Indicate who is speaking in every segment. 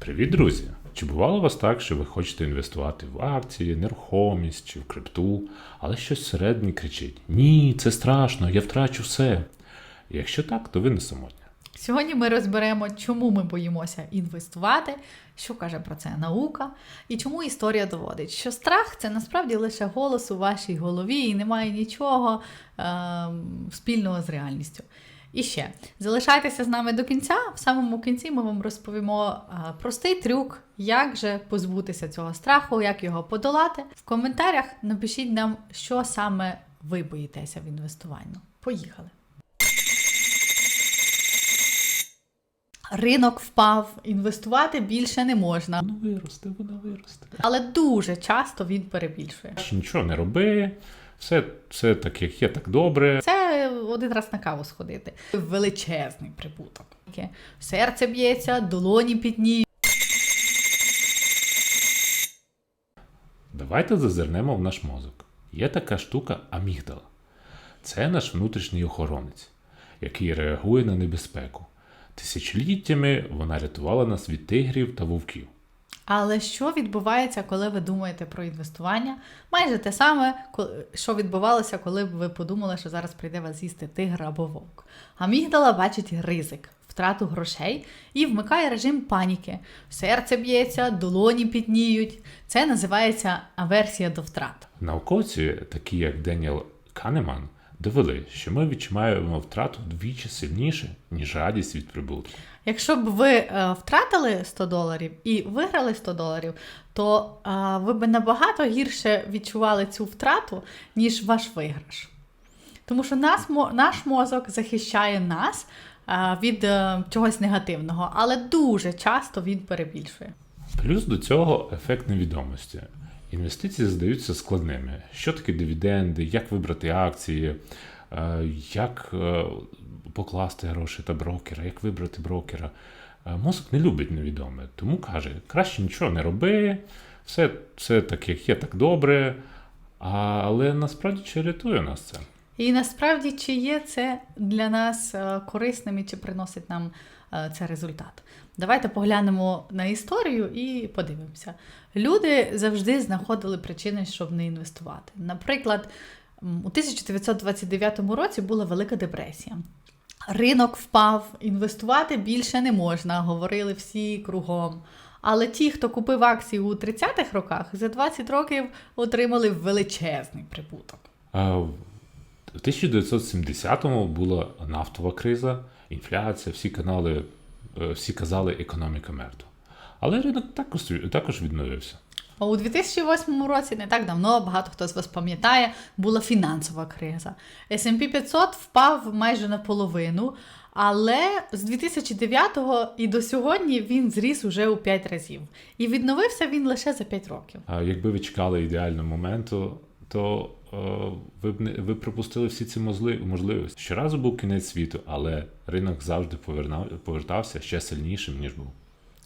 Speaker 1: Привіт, друзі! Чи бувало у вас так, що ви хочете інвестувати в акції, нерухомість чи в крипту, але щось всередині кричить: Ні, це страшно, я втрачу все. Якщо так, то ви не самотня.
Speaker 2: Сьогодні ми розберемо, чому ми боїмося інвестувати, що каже про це наука, і чому історія доводить, що страх це насправді лише голос у вашій голові і немає нічого е- спільного з реальністю. І ще залишайтеся з нами до кінця. В самому кінці ми вам розповімо е, простий трюк, як же позбутися цього страху, як його подолати. В коментарях напишіть нам, що саме ви боїтеся в інвестуванні. Поїхали! Ринок впав, інвестувати більше не можна,
Speaker 1: Воно виросте, воно виросте.
Speaker 2: але дуже часто він перебільшує.
Speaker 1: Нічого не роби, все, все так, як є, так добре.
Speaker 2: Це один раз на каву сходити. Величезний прибуток. Серце б'ється, долоні підніють.
Speaker 1: Давайте зазирнемо в наш мозок. Є така штука амігдала. Це наш внутрішній охоронець, який реагує на небезпеку. Тисячоліттями вона рятувала нас від тигрів та вовків.
Speaker 2: Але що відбувається, коли ви думаєте про інвестування? Майже те саме, що відбувалося, коли б ви подумали, що зараз прийде вас з'їсти тигр або вовк. Амігдала бачить ризик, втрату грошей і вмикає режим паніки. Серце б'ється, долоні підніють. Це називається аверсія до втрат.
Speaker 1: Науковці, такі як Деніел Канеман, довели, що ми відчуваємо втрату вдвічі сильніше, ніж радість від прибутку.
Speaker 2: Якщо б ви е, втратили 100 доларів і виграли 100 доларів, то е, ви б набагато гірше відчували цю втрату, ніж ваш виграш. Тому що нас, наш мозок захищає нас е, від чогось негативного, але дуже часто він перебільшує.
Speaker 1: Плюс до цього ефект невідомості. Інвестиції здаються складними. Що таке дивіденди, як вибрати акції, е, як е, покласти гроші та брокера, як вибрати брокера. Е, Мозок не любить невідоме, тому каже, краще нічого не роби, все, все так, як є, так добре. Але насправді чи рятує нас це?
Speaker 2: І насправді, чи є це для нас е, корисним і чи приносить нам е, це результат? Давайте поглянемо на історію і подивимося. Люди завжди знаходили причини, щоб не інвестувати. Наприклад, у 1929 році була Велика депресія. Ринок впав, інвестувати більше не можна, говорили всі кругом. Але ті, хто купив акції у 30-х роках, за 20 років отримали величезний прибуток.
Speaker 1: В 1970-му була нафтова криза, інфляція, всі канали, е, всі казали, економіка мертва. Але ринок також, також відновився.
Speaker 2: А у 2008 році, не так давно, багато хто з вас пам'ятає, була фінансова криза. S&P 500 впав майже наполовину, але з 2009 і до сьогодні він зріс уже у 5 разів. І відновився він лише за 5 років.
Speaker 1: А якби ви чекали ідеального моменту, то ви б не ви пропустили всі ці можливості. Щоразу був кінець світу, але ринок завжди повернав, повертався ще сильнішим, ніж був.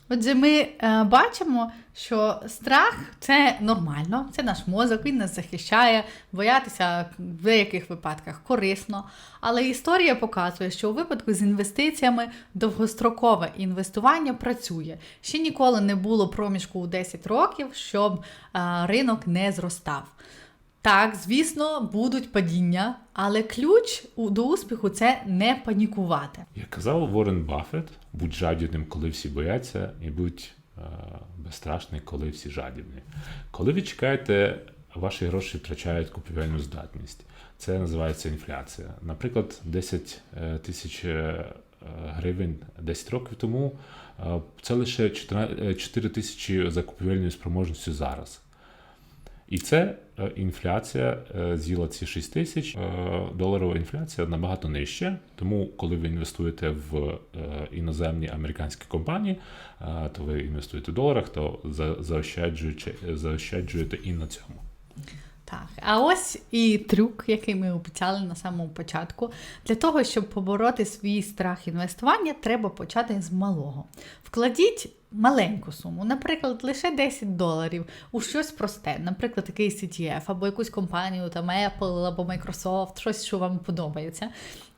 Speaker 2: Отже, ми е, бачимо, що страх це нормально, це наш мозок, він нас захищає, боятися в деяких випадках корисно. Але історія показує, що у випадку з інвестиціями довгострокове інвестування працює. Ще ніколи не було проміжку у 10 років, щоб е, ринок не зростав. Так, звісно, будуть падіння, але ключ до успіху це не панікувати.
Speaker 1: Як казав Ворен Баффет, будь жадібним, коли всі бояться, і будь е, безстрашний, коли всі жадібні. Коли ви чекаєте, ваші гроші втрачають купівельну здатність. Це називається інфляція. Наприклад, 10 е, тисяч е, гривень 10 років тому е, це лише 4 тисячі за купівельною спроможністю зараз. І це е, інфляція е, з'їла ці 6 тисяч. Е, Доларова інфляція набагато нижча. Тому, коли ви інвестуєте в іноземні американські компанії, то ви інвестуєте в доларах, то заощаджуєте і на цьому.
Speaker 2: Так, а ось і трюк, який ми обіцяли на самому початку. Для того, щоб побороти свій страх інвестування, треба почати з малого. Вкладіть маленьку суму, наприклад, лише 10 доларів у щось просте, наприклад, такий CTF або якусь компанію, там Apple або Microsoft, щось, що вам подобається.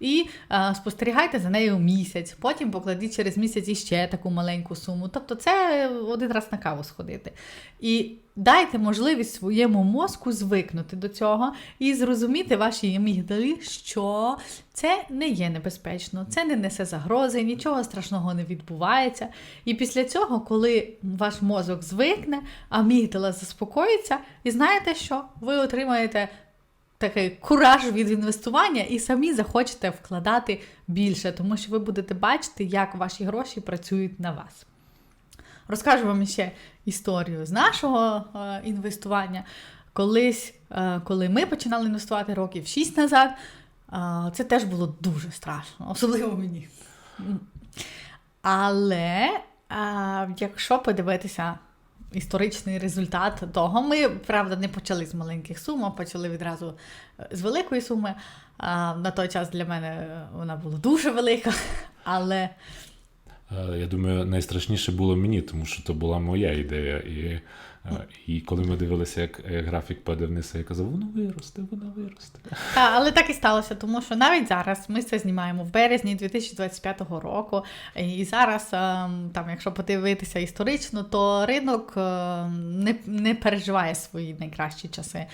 Speaker 2: І е, спостерігайте за нею місяць, потім покладіть через місяць іще таку маленьку суму. Тобто це один раз на каву сходити. І дайте можливість своєму мозку звикнути до цього і зрозуміти вашій амігдалі, що це не є небезпечно, це не несе загрози, нічого страшного не відбувається. І після цього, коли ваш мозок звикне, амігдала заспокоїться, і знаєте що? Ви отримаєте такий кураж від інвестування і самі захочете вкладати більше, тому що ви будете бачити, як ваші гроші працюють на вас. Розкажу вам ще історію з нашого е, інвестування. Колись, е, коли ми починали інвестувати років 6 назад, е, це теж було дуже страшно, особливо мені. Але е, якщо подивитися історичний результат того, ми, правда, не почали з маленьких сум, а почали відразу е, з великої суми. А, на той час для мене е, вона була дуже велика, але
Speaker 1: Е, Я думаю, найстрашніше було мені, тому що то була моя ідея. І, і коли ми дивилися, як, як графік паде вниз, я казав, воно виросте, воно виросте.
Speaker 2: Та, але так і сталося, тому що навіть зараз ми це знімаємо в березні 2025 року. І зараз, ем, там, якщо подивитися історично, то ринок ем, не, не переживає свої найкращі часи.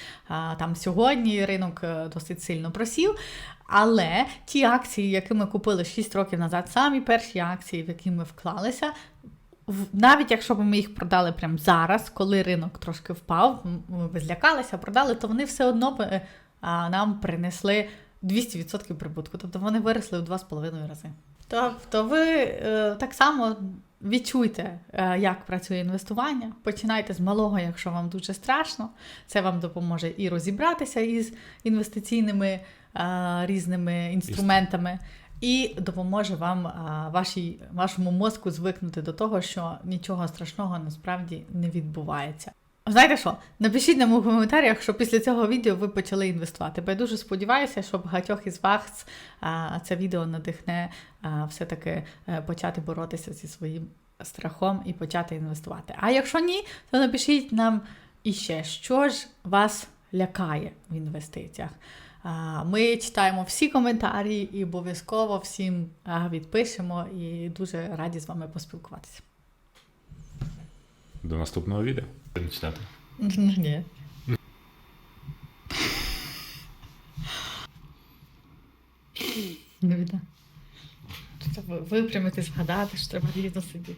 Speaker 2: Там сьогодні ринок е, досить сильно просів. Але ті акції, які ми купили 6 років назад, самі перші акції, в які ми вклалися, навіть якщо б ми їх продали прямо зараз, коли ринок трошки впав, ми б злякалися, продали, то вони все одно б е, нам принесли 200% прибутку. Тобто вони виросли в 2,5 рази. Тобто ви е, так само відчуйте, е, як працює інвестування. Починайте з малого, якщо вам дуже страшно. Це вам допоможе і розібратися із інвестиційними різними інструментами. І допоможе вам вашій, вашому мозку звикнути до того, що нічого страшного насправді не відбувається. Знаєте що? Напишіть нам у коментарях, що після цього відео ви почали інвестувати. Бо я дуже сподіваюся, що багатьох із вас це відео надихне все-таки е, почати боротися зі своїм страхом і почати інвестувати. А якщо ні, то напишіть нам іще, що ж вас лякає в інвестиціях. Ми читаємо всі коментарі і обов'язково всім відпишемо і дуже раді з вами поспілкуватися.
Speaker 1: До наступного відео. Читати.
Speaker 2: Ні. Випрямити, згадати, що треба рівно сидіти.